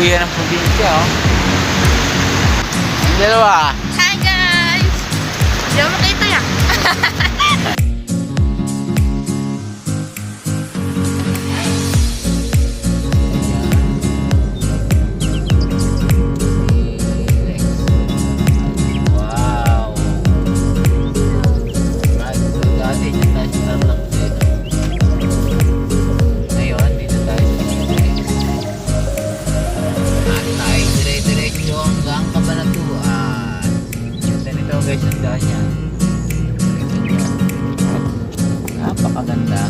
uuwi ng probinsya, oh. Yung dalawa. Hi guys! Di mo makita yan. Napakaganda.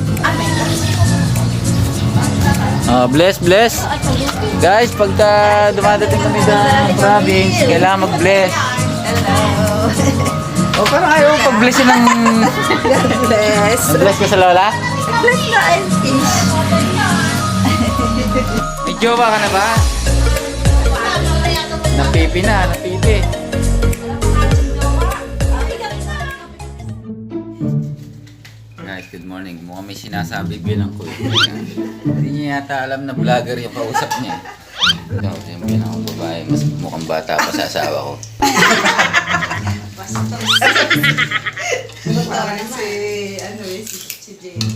Ah, bless, bless. Guys, pagka dumadating kami sa province, kailangan mag-bless. O parang ayaw pag-blessin ng... Bless. Mag-bless ka sa lola? Bless na and fish. May jowa ka na ba? Napipi na, napipi. Morning. Mukhang may sinasabi bilang ko. Hindi niya yata alam na vlogger yung kausap niya. Ikaw, yung pinakang babae. Mas mukhang bata pa sa asawa ko. Parang si, ano eh, si, si Jane.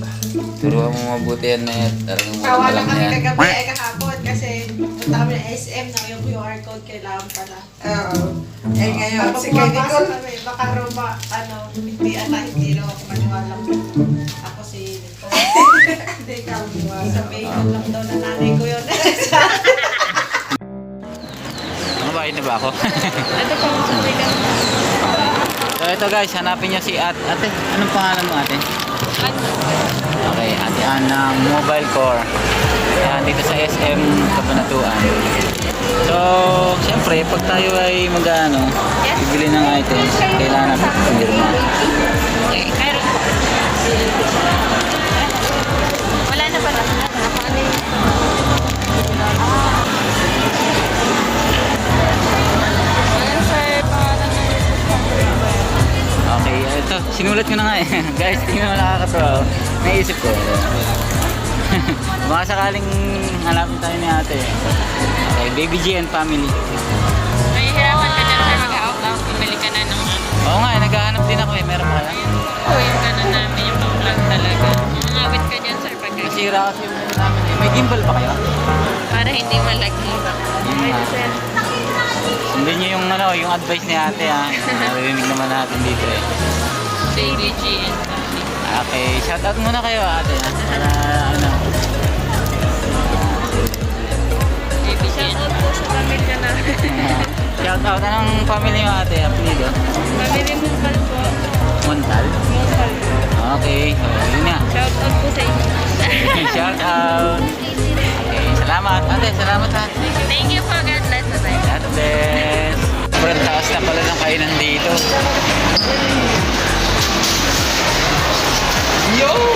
Turuan mo mabuti yan na yan. Talagang mo Tawa alam lang kami kagabi ay kahapon kasi punta kami ng SM na yung QR code kailangan pala. Oo. Eh ngayon, si Nicole. kami, baka ba, ano, hindi ata, hindi raw ako maniwala. Hindi ka maniwala. Sabihin ko lang daw na nanay ko yun. Ano ba, yun na ba ako? Ito po, sabi ka. So ito guys, hanapin niyo si At Ate. Anong pangalan mo ate? Okay, Ate ng Mobile Core. Ayan, dito sa SM Kabanatuan. So, siyempre, pag tayo ay mag-ano, bibili ng items, kailangan natin pumirma. Sinulat ko na nga eh. guys, tingnan mo nakakatawa. Naisip ko. Baka sakaling hanapin tayo ni ate. Okay, Baby G and Family. Mahihirapan ka dyan, sir. Mag-out-out. Bumili ka na ng ano. Oo nga, eh, naghahanap din ako eh. Meron ba kaya? Ito yung gano'n namin, yung pang-vlog talaga. Mangawit ka dyan, sir, pag Nasira kasi yung ano namin eh. May gimbal ba kayo? para hindi malagi. Yun nga. Sundin niyo yung ano, yung advice ni ate ha. Narinig naman natin dito eh. Baby G and Family. Okay, shoutout muna kayo ate. Para ano. Baby G and Family. sa pamilya na. shoutout anong family mo ate? Apelido? Pamilya mo pa po. Montal? Mopal. Okay, so yun nga. Shout out po sa inyo. shoutout. Okay, salamat ate. Salamat ha. Thank you po. God bless. Bye-bye. God bless. Sobrang taas na pala ng kainan dito. Yo!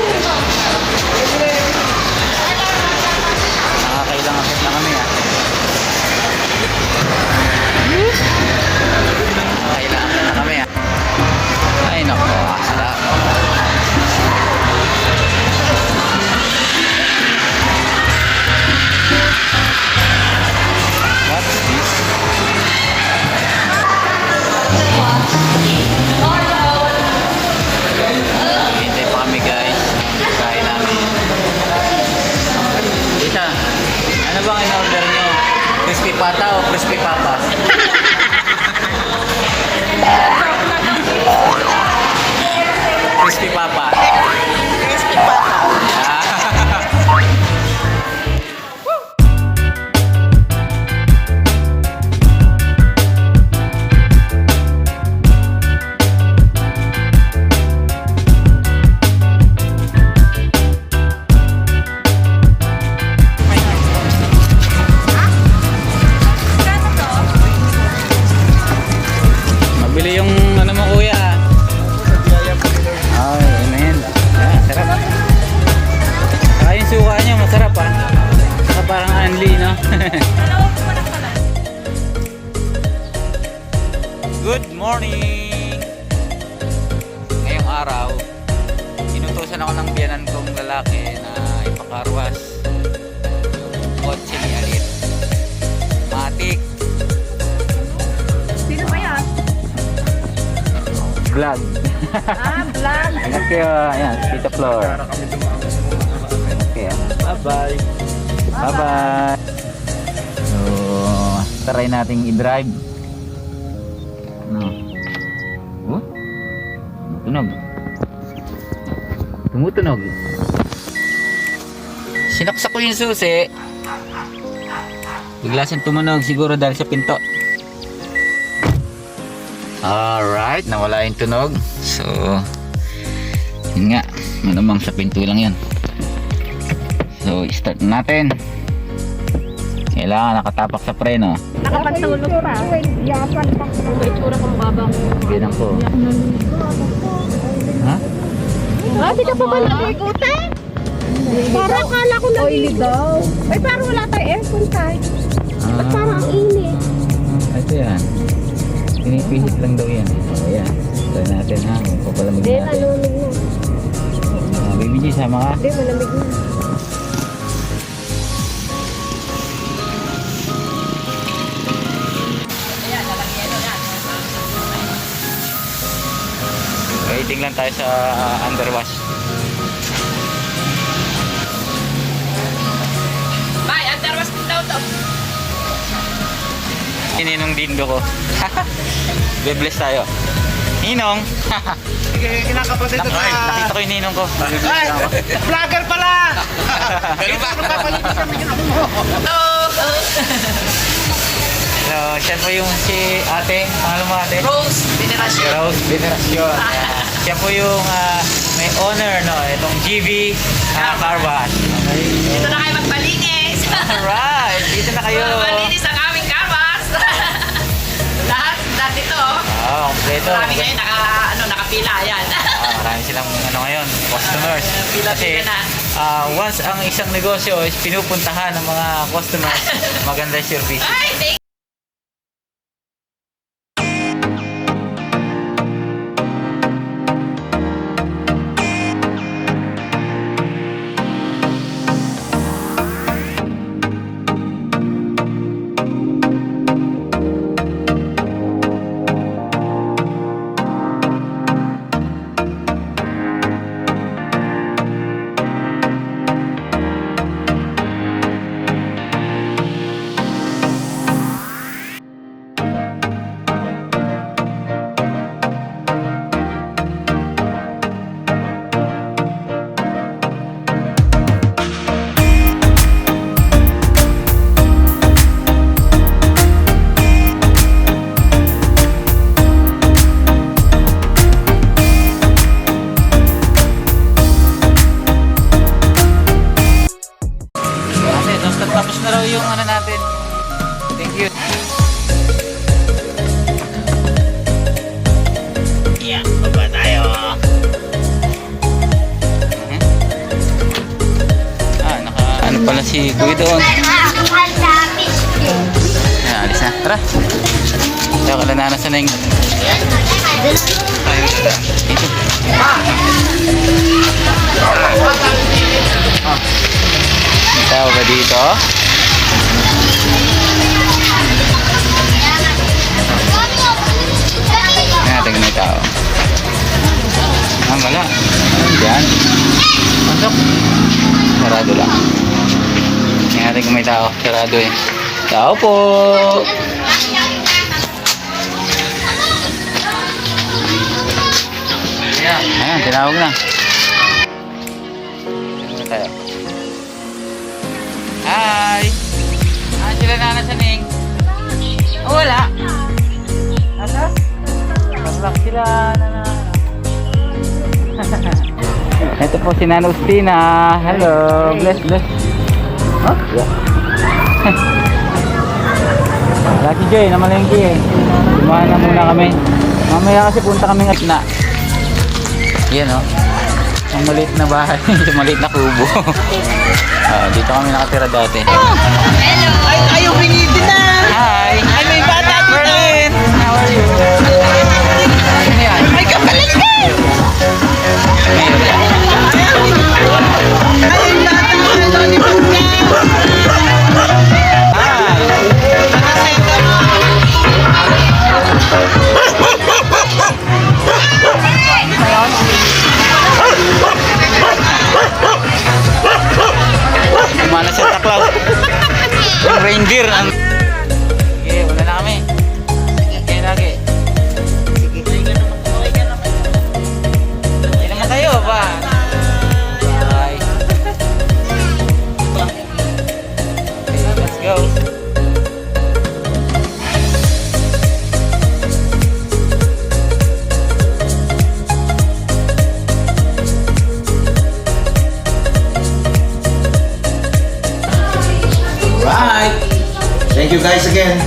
tinan kong lalaki na ipakarwas yung kotse ni Alin. Matik. Sino ba yan? Vlog. ah, vlog. Ingat kayo. Ayan, Tita Floor. Ingat kayo. Bye-bye. Bye-bye. So, try nating i-drive. Ano? Oh? Tunog. Tumutunog. Sinaksak ko yung susi. Bigla siyang tumunog siguro dahil sa pinto. Alright, nawala yung tunog. So, yun nga. Malamang sa pinto lang yan. So, start na natin. Kailangan nakatapak sa preno. Nakapagtulog pa. May tsura kang babang. Bilang ko. Ha? Ah, di ka pa ba nakikutan? Parang akala ko na Oily daw. Ay, parang wala tayong aircon tayo. Ah, Parang ang init. ito yan. Pinipihit lang daw yan. O yan. Try natin ha. Kung papalamig Hindi, natin. malamig na. Ah, baby G, sama ka. Hindi, malamig na. Waiting lang tayo sa ah, underwash. Bay, underwas din daw to. Ininong dindo ko. Bebless tayo. Ninong! Kinakapatid Nak- nakita ko yung ninong ko. Ay! Vlogger pala! Ganun ba? So, siya po yung si ate. Pangalan mo ate? Rose, Si Rose Veneracion. Siya po yung ah, may honor, no? Itong GB uh, Car Wash. Okay. Dito na kayo magpalinis. Alright! Dito na kayo. Malinis ang aming kabas. lahat, lahat dito. oh. Oo, kompleto. Marami ngayon naka, ano, nakapila yan. Ah, marami silang ano ngayon, customers. Pila-pila Kasi na. ah, once ang isang negosyo is pinupuntahan ng mga customers, maganda yung service. Ay, thank Kuya doon. Ayan, alis na. Tara. Kaya ka nananasan na yung... Na lang. Dito. Tao ba dito? Tingnan natin kung may tao. Ah, wala. Diyan. Pasok. Sarado lang. Natin kung may tao. Sarado eh. Tao po! Ayan, tinawag na. Tayo. Hi! Ah, sila nana sa Ning? Oh, wala. Ano? Paslak sila nana. Ito po si Nana Ustina. Hello. Bless, bless. Huh? Yeah. Lucky Joy, namalengke eh. Lumahan na muna kami. Mamaya kasi punta kami ng na. Yan oh. Ang maliit na bahay. Yung maliit na kubo. Ah, dito kami nakatira dati. Ay, ayaw pinigil na. Hi! Ay, Thank you guys again.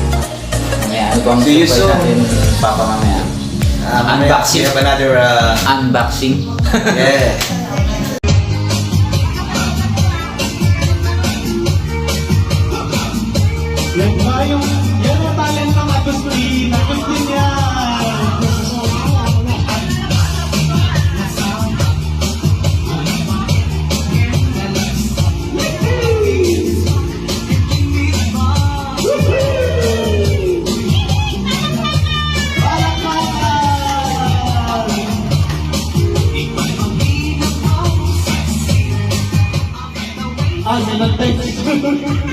Bang See you soon. natin, Papa, mamaya? Uh, mamaya, Unboxing. We have another, uh, Unboxing. yeah. Yung, Ah, sinag-text.